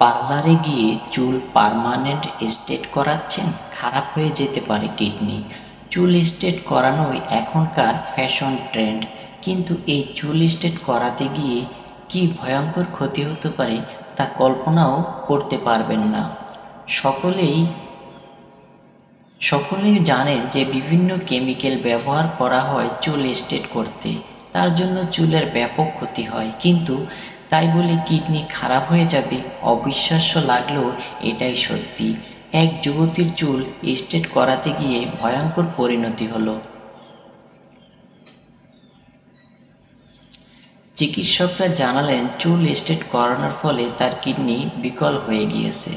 পার্লারে গিয়ে চুল পার্মানেন্ট স্টেট করাচ্ছেন, খারাপ হয়ে যেতে পারে কিডনি। চুল স্টেট করানোই এখনকার ফ্যাশন ট্রেন্ড। কিন্তু এই চুল স্টেট করাতে গিয়ে কি ভয়ঙ্কর ক্ষতি হতে পারে তা কল্পনাও করতে পারবেন না। সকলেই সকলেই জানেন যে বিভিন্ন কেমিক্যাল ব্যবহার করা হয় চুল স্টেট করতে। তার জন্য চুলের ব্যাপক ক্ষতি হয়। কিন্তু তাই বলে কিডনি খারাপ হয়ে যাবে, অবিশ্বাস্য লাগলেও এটাই সত্যি। এক যুবতীর চুল স্ট্রেট করাতে গিয়ে ভয়ঙ্কর পরিণতি হলো। চিকিৎসকরা জানালেন, চুল স্ট্রেট করানোর ফলে তার কিডনি বিকল হয়ে গিয়েছে।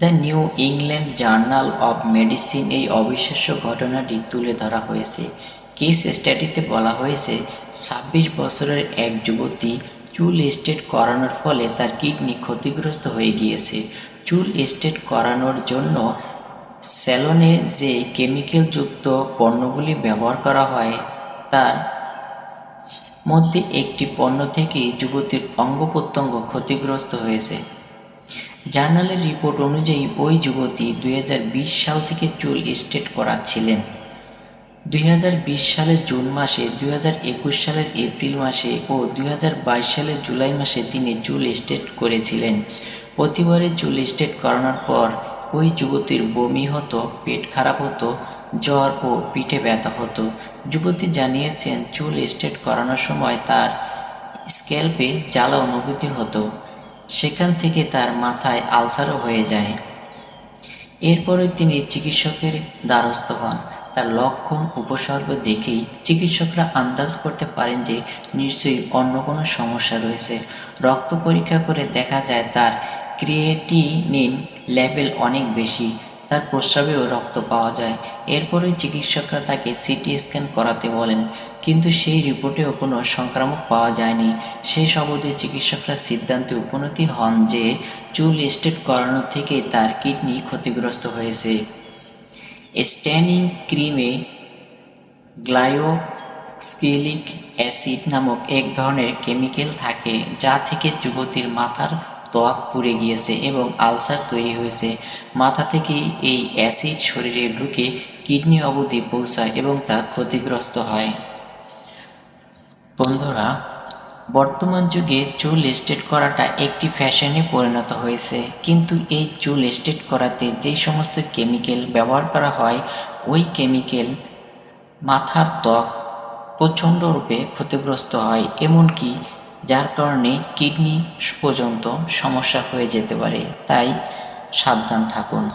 The New England Journal of Medicine এই অবিশ্বাস্য ঘটনাটি তুলে ধরা হয়েছে। কেস স্টাডিতে বলা হয়েছে, ছাব্বিশ বছরের এক যুবতী চুল স্ট্রেট করানোর ফলে তার কিডনি ক্ষতিগ্রস্ত হয়ে গিয়েছে। চুল স্ট্রেট করানোর জন্য স্যালনে যে কেমিক্যালযুক্ত পণ্যগুলি ব্যবহার করা হয়, তার মধ্যে একটি পণ্য থেকে যুবতীর অঙ্গ প্রত্যঙ্গ ক্ষতিগ্রস্ত হয়েছে। জার্নালের রিপোর্ট অনুযায়ী ওই যুবতী দু হাজার বিশ সাল থেকে চুল স্ট্রেট করাচ্ছিলেন। দুই হাজার বিশ সালের জুন মাসে, দুই হাজার একুশ সালের এপ্রিল মাসে ও দুই হাজার বাইশ সালের জুলাই মাসে তিনি চুল স্ট্রেট করেছিলেন। প্রতিবারে চুল স্ট্রেট করানোর পর ওই যুবতীর বমি হতো, পেট খারাপ হতো, জ্বর ও পিঠে ব্যথা হতো। যুবতী জানিয়েছেন চুল স্ট্রেট করানোর সময় তার স্ক্যাল্পে জ্বালা অনুভূতি হতো। সেখান থেকে তার মাথায় আলসারও হয়ে যায়। এরপরে তিনি চিকিৎসকের দ্বারস্থ হন। তার লক্ষণ, উপসর্গ দেখেই চিকিৎসকরা আন্দাজ করতে পারেন যে নিশ্চয়ই অন্য কোনো সমস্যা রয়েছে। রক্ত পরীক্ষা করে দেখা যায় তার ক্রিয়েটিনিন লেভেল অনেক বেশি, তার প্রস্রাবেও রক্ত পাওয়া যায়। এরপরে চিকিৎসকরা তাকে সিটি স্ক্যান করাতে বলেন, কিন্তু সেই রিপোর্টেও কোনো সংক্রামক পাওয়া যায়নি। সেই অবধি চিকিৎসকরা সিদ্ধান্তে উপনীত হন যে চুল স্টেট করানো থেকে তার কিডনি ক্ষতিগ্রস্ত হয়েছে। স্ট্যানিং ক্রিমে গ্লায়োস্কিলিক অ্যাসিড নামক এক ধরনের কেমিক্যাল থাকে, যা থেকে যুবতীর মাথার ত্বক পুড়ে গিয়েছে এবং আলসার তৈরি হয়েছে। মাথা থেকে এই অ্যাসিড শরীরে ঢুকে কিডনি অবধি পৌঁছায় এবং তা ক্ষতিগ্রস্ত হয়। বন্ধুরা বর্তমান যুগে চুল স্ট্রেট করাটা একটি ফ্যাশনে পরিণত হয়েছে। কিন্তু এই চুল স্ট্রেট করাতে যে সমস্ত কেমিক্যাল ব্যবহার করা হয়, ওই কেমিক্যাল মাথার ত্বক প্রচণ্ডরূপে ক্ষতিগ্রস্ত হয়, এমনকি যার কারণে কিডনি পর্যন্ত সমস্যা হয়ে যেতে পারে। তাই সাবধান থাকুন।